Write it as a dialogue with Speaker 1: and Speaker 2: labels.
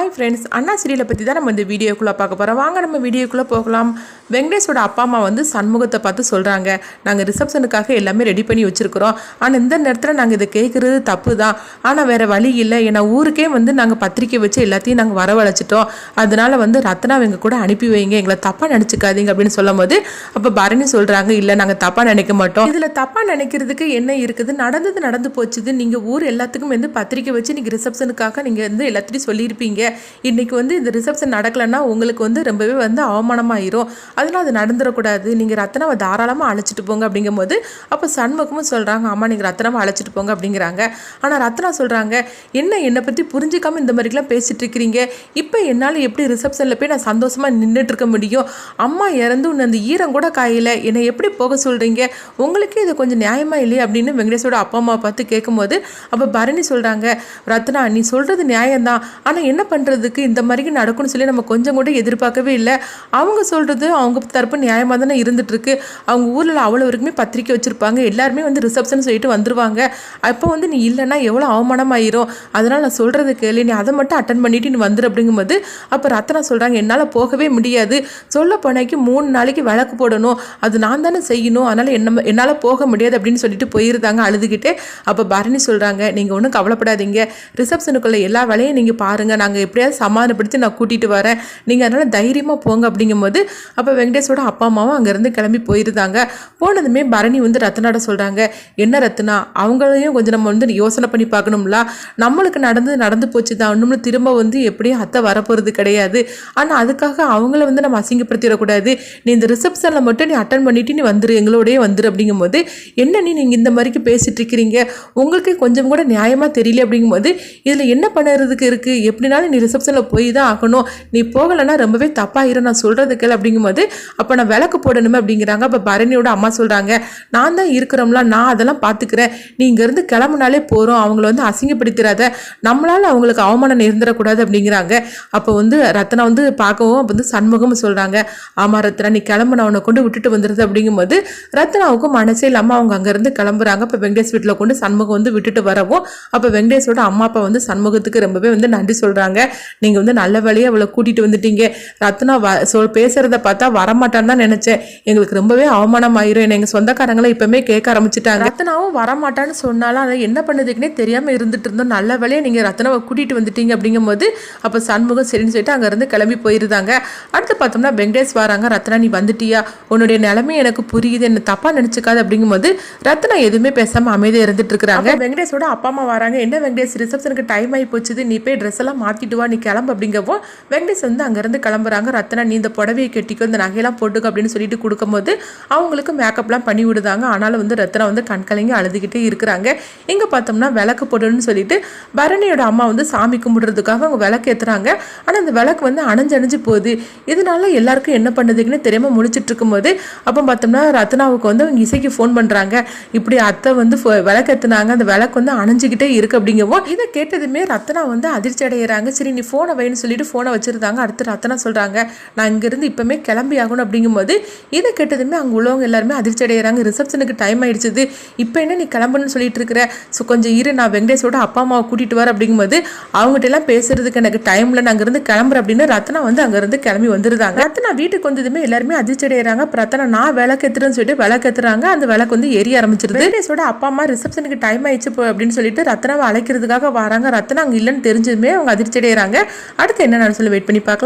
Speaker 1: Hi friends அண்ணா சீரியலை பற்றி தான் நம்ம இந்த வீடியோக்குள்ளே பார்க்க போகிறோம் வாங்க நம்ம வீடியோக்குள்ளே போகலாம். வெங்கடேஷோட அப்பா அம்மா வந்து சண்முகத்தை பார்த்து சொல்கிறாங்க நாங்கள் ரிசப்ஷனுக்காக எல்லாமே ரெடி பண்ணி வச்சுருக்குறோம். ஆனால் இந்த நேரத்தில் நாங்கள் இதை கேட்குறது தப்பு தான் ஆனால் வேறு வழி இல்லை. ஏன்னா ஊருக்கே வந்து நாங்கள் பத்திரிக்கை வச்சு எல்லாத்தையும் நாங்கள் வரவழைச்சிட்டோம். அதனால் வந்து ரத்னா எங்கள் கூட அனுப்பி வைங்க. எங்களை தப்பாக நினச்சிக்காதீங்க அப்படின்னு சொல்லும் போது அப்போ பரணி சொல்கிறாங்க இல்லை நாங்கள் தப்பாக நினைக்க மாட்டோம். இதில் தப்பாக நினைக்கிறதுக்கு என்ன இருக்குது? நடந்தது நடந்து போச்சுது. நீங்கள் ஊர் எல்லாத்துக்கும் வந்து பத்திரிக்கை வச்சு நீங்கள் ரிசப்ஷனுக்காக நீங்கள் வந்து எல்லாத்திட்டையும் சொல்லியிருப்பீங்க. இன்னைக்கு வந்து இந்த ரிசப்ஷன் நடக்கலைன்னா உங்களுக்கு வந்து ரொம்பவே வந்து அவமானமாயிரும். அதனால் அது நடந்துடக்கூடாது. நீங்கள் ரத்னாவை தாராளமாக அழைச்சிட்டு போங்க அப்படிங்கும்போது அப்போ சண்முகமும் சொல்கிறாங்க ஆமாம் நீங்கள் ரத்னாவை அழைச்சிட்டு போங்க அப்படிங்கிறாங்க. ஆனால் ரத்னா சொல்கிறாங்க என்ன என்னை பற்றி புரிஞ்சுக்காமல் இந்த மாதிரிலாம் பேசிகிட்டு இருக்கிறீங்க? இப்போ என்னால் எப்படி ரிசப்ஷனில் போய் நான் சந்தோஷமாக நின்றுட்டு இருக்க முடியும்? அம்மா இறந்து உன்னை அந்த ஈரம் கூட காயல. என்னை எப்படி போக சொல்கிறீங்க உங்களுக்கே இது கொஞ்சம் நியாயமாக இல்லையே? அப்படின்னு வெங்கடேஷோட அப்பா அம்மாவை பார்த்து கேட்கும்போது அப்போ பரணி சொல்கிறாங்க ரத்னா நீ சொல்கிறது நியாயம்தான். ஆனால் என்ன பண்ணுறதுக்கு இந்த மாதிரி நடக்கும்னு சொல்லி நம்ம கொஞ்சம் கூட எதிர்பார்க்கவே இல்லை. அவங்க சொல்கிறது அவங்க தரப்பு நியாயமாக தானே இருந்துகிட்ருக்கு அவங்க ஊரில் அவ்வளோ வரைக்குமே பத்திரிக்கை வச்சுருப்பாங்க. எல்லாருமே வந்து ரிசப்ஷன் சொல்லிட்டு வந்துருவாங்க. அப்போ வந்து நீ இல்லைன்னா எவ்வளோ அவமானமாயிரும். அதனால் நான் சொல்கிறது கேள்வி நீ அதை மட்டும் அட்டன் பண்ணிவிட்டு நீ வந்துரு அப்படிங்கும்போது அப்போ ரத்னா சொல்கிறாங்க என்னால் போகவே முடியாது. சொல்ல போனாக்கி மூணு நாளைக்கு விளக்கு போடணும். அது நான் தானே செய்யணும். அதனால் என்ன என்னால் போக முடியாது அப்படின்னு சொல்லிட்டு போயிருந்தாங்க அழுதுகிட்டே. அப்போ பரணி சொல்கிறாங்க நீங்கள் ஒன்றும் கவலைப்படாதீங்க. ரிசப்ஷனுக்குள்ள எல்லா வேலையும் நீங்கள் பாருங்கள் நாங்கள் எப்படியாவது சமாதானப்படுத்தி நான் கூட்டிகிட்டு வரேன். நீங்கள் அதனால் தைரியமாக போங்க அப்படிங்கும்போது அப்போ வெங்கடேஷோட அப்பா அம்மாவும் அங்கேருந்து கிளம்பி போயிருந்தாங்க. போனதுமே பரணி வந்து ரத்னாட சொல்கிறாங்க என்ன ரத்னா அவங்களையும் கொஞ்சம் நம்ம வந்து யோசனை பண்ணி பார்க்கணும்ல? நம்மளுக்கு நடந்து நடந்து போச்சு தான் இன்னும் திரும்ப வந்து எப்படியும் அத்தை வரப்போகிறது கிடையாது. ஆனால் அதுக்காக அவங்கள வந்து நம்ம அசிங்கப்படுத்திடக்கூடாது. நீ இந்த ரிசப்ஷனில் மட்டும் நீ அட்டன் பண்ணிட்டு நீ வந்துரு எங்களோடயே வந்துரு. அப்படிங்கும்போது என்ன நீ நீங்கள் இந்த மாதிரிக்கு பேசிகிட்டு இருக்கிறீங்க? உங்களுக்கே கொஞ்சம் கூட நியாயமாக தெரியல. அப்படிங்கும்போது இதில் என்ன பண்ணுறதுக்கு இருக்குது எப்படினாலும் நீ ரிசப்ஷனில் போய் தான் ஆகணும். நீ போகலைன்னா ரொம்பவே தப்பாயிரும். நான் சொல்கிறது கேள் அப்படிங்கும்போது அப்போ நான் விளக்கு போடணுமே அப்படிங்கிறாங்க. அப்போ பரணியோட அம்மா சொல்கிறாங்க நான் தான் இருக்கிறோம்ல நான் அதெல்லாம் பார்த்துக்கிறேன் நீ இங்கேருந்து கிளம்புனாலே போகிறோம் அவங்கள வந்து அசிங்கப்படுத்திடாத நம்மளால் அவங்களுக்கு அவமானம் இருந்துடக்கூடாது அப்படிங்கிறாங்க. அப்போ வந்து ரத்னா வந்து பார்க்கவும் அப்போ வந்து சண்முகம் சொல்கிறாங்க ஆமாம் ரத்னா நீ கிளம்புன அவனை கொண்டு விட்டுட்டு வந்துடுது அப்படிங்கும்போது ரத்னாவுக்கும் மனசே இல்லாமல் அவங்க அங்கேருந்து கிளம்புறாங்க. அப்போ வெங்கடேஷ் வீட்டில் கொண்டு சண்முகம் வந்து விட்டுட்டு வரவும் அப்போ வெங்கடேஷோட அம்மா அப்பா வந்து சண்முகத்துக்கு ரொம்பவே வந்து நன்றி சொல்கிறாங்க நீங்கள் வந்து நல்ல வேலையாக அவளை கூட்டிகிட்டு வந்துட்டீங்க. ரத்னா வ சொல் பேசுகிறத பார்த்தா வரமாட்டான்னு தான் நினச்சேன். எங்களுக்கு ரொம்பவே அவமானம் ஆயிரும் எங்கள் சொந்தக்காரங்களை இப்போமே கேட்க ஆரம்பிச்சிட்டாங்க. ரத்னாவும் வரமாட்டான்னு சொன்னாலும் அதை என்ன பண்ணுறதுக்குனே தெரியாமல் இருந்துட்டு இருந்தோம். நல்ல வேலையை நீங்கள் ரத்னாவை கூட்டிகிட்டு வந்துட்டீங்க அப்படிங்கும்போது அப்போ சண்முகம் சரின்னு சொல்லிட்டு அங்கேருந்து கிளம்பி போயிருந்தாங்க. அடுத்து பார்த்தோம்னா வெங்கடேஷ் வராங்க. ரத்னா நீ வந்துட்டியா? உன்னுடைய நிலைமை எனக்கு புரியுது. என்ன தப்பாக நினச்சிக்காது அப்படிங்கும்போது ரத்னா எதுவுமே பேசாமல் அமைதியாக இருந்துட்டு இருக்கிறாங்க. வெங்கடேஷோட அப்பா அம்மா வராங்க. என்ன வெங்கடேஷ்? ரிசப்ஷனுக்கு டைம் ஆகி போச்சுது. நீ போய் ட்ரெஸ் எல்லாம் மாற்றிட்டு வா நீ கிளம்பு அப்படிங்கவோ வெங்கடேஷ் வந்து அங்கேருந்து கிளம்புறாங்க. ரத்னா நீ இந்த புடவையை கெட்டிக்கோ இந்த நகையெல்லாம் போட்டுக்கோ அப்படின்னு சொல்லிட்டு கொடுக்கும்போது அவங்களுக்கு மேக்கப்லாம் பண்ணி விடுதாங்க. ஆனாலும் வந்து ரத்னா வந்து கண்கலைங்க அழுதுகிட்டே இருக்கிறாங்க. இங்கே பார்த்தோம்னா விளக்கு போடணும்னு சொல்லிட்டு பரணியோட அம்மா வந்து சாமி கும்பிடுறதுக்காக அவங்க விளக்கு ஏற்றுறாங்க ஆனால் அந்த விளக்கு வந்து அணைஞ்சு அணைஞ்சு போகுது. இதனால எல்லாருக்கும் என்ன பண்ணுதுக்குன்னு தெரியாமல் முடிச்சுட்டு இருக்கும்போது அப்போ பார்த்தோம்னா ரத்னாவுக்கு வந்து அவங்க இசைக்கு ஃபோன் பண்ணுறாங்க இப்படி அத்தை வந்து ஃபோ- விளக்கு ஏற்றுனாங்க அந்த விளக்கு வந்து அணைஞ்சிக்கிட்டே இருக்கு அப்படிங்கவும் இதை கேட்டதுமே ரத்னா வந்து அதிர்ச்சி அடைகிறாங்க சரி நீ ஃபோனை வைன்னு சொல்லிட்டு ஃபோனை வச்சுருந்தாங்க. அடுத்து ரத்தனா சொல்கிறாங்க நான் இங்கேருந்து இப்போமே கிளம்பி ஆகணும். அப்படிங்கும்போது இதை கேட்டதுமே அங்கே உள்ளவங்க எல்லாருமே அதிர்ச்சி அடைகிறாங்க ரிசப்ஷனுக்கு டைம் ஆயிடுச்சுது. இப்போ என்ன நீ கிளம்புன்னு சொல்லிட்டு இருக்கிற? ஸோ கொஞ்சம் இரு நான் வெங்கடேஷோட அப்பா அம்மாவை கூட்டிகிட்டு வர அப்படிங்கும்போது அவங்ககிட்ட எல்லாம் பேசுறதுக்கு எனக்கு டைமில் நான் அங்கேருந்து கிளம்புறேன் அப்படின்னு ரத்னா வந்து அங்கேருந்து கிளம்பி வந்துருந்தாங்க ரத்னா வீட்டுக்கு வந்ததுமே எல்லாருமே அதிர்ச்சி அடைகிறாங்க அப்புறம் ரத்னா நான் விளக்கு சொல்லிட்டு விளக்கு அந்த விளக்கு வந்து எரிய ஆரம்பிச்சிருது. வெங்கடேஷோட அப்பா அம்மா ரிசப்ஷனுக்கு டைம் ஆயிடுச்சு போ அப்படின்னு சொல்லிட்டு ரத்னாவை அழைக்கிறதுக்காக வராங்க. ரத்னா அங்கே இல்லைன்னு தெரிஞ்சதுமே அவங்க அதிர்ச்சி செய்கிறாங்க அடுத்து என்ன நான் சொல்லி வெயிட் பண்ணி பார்க்கலாம்.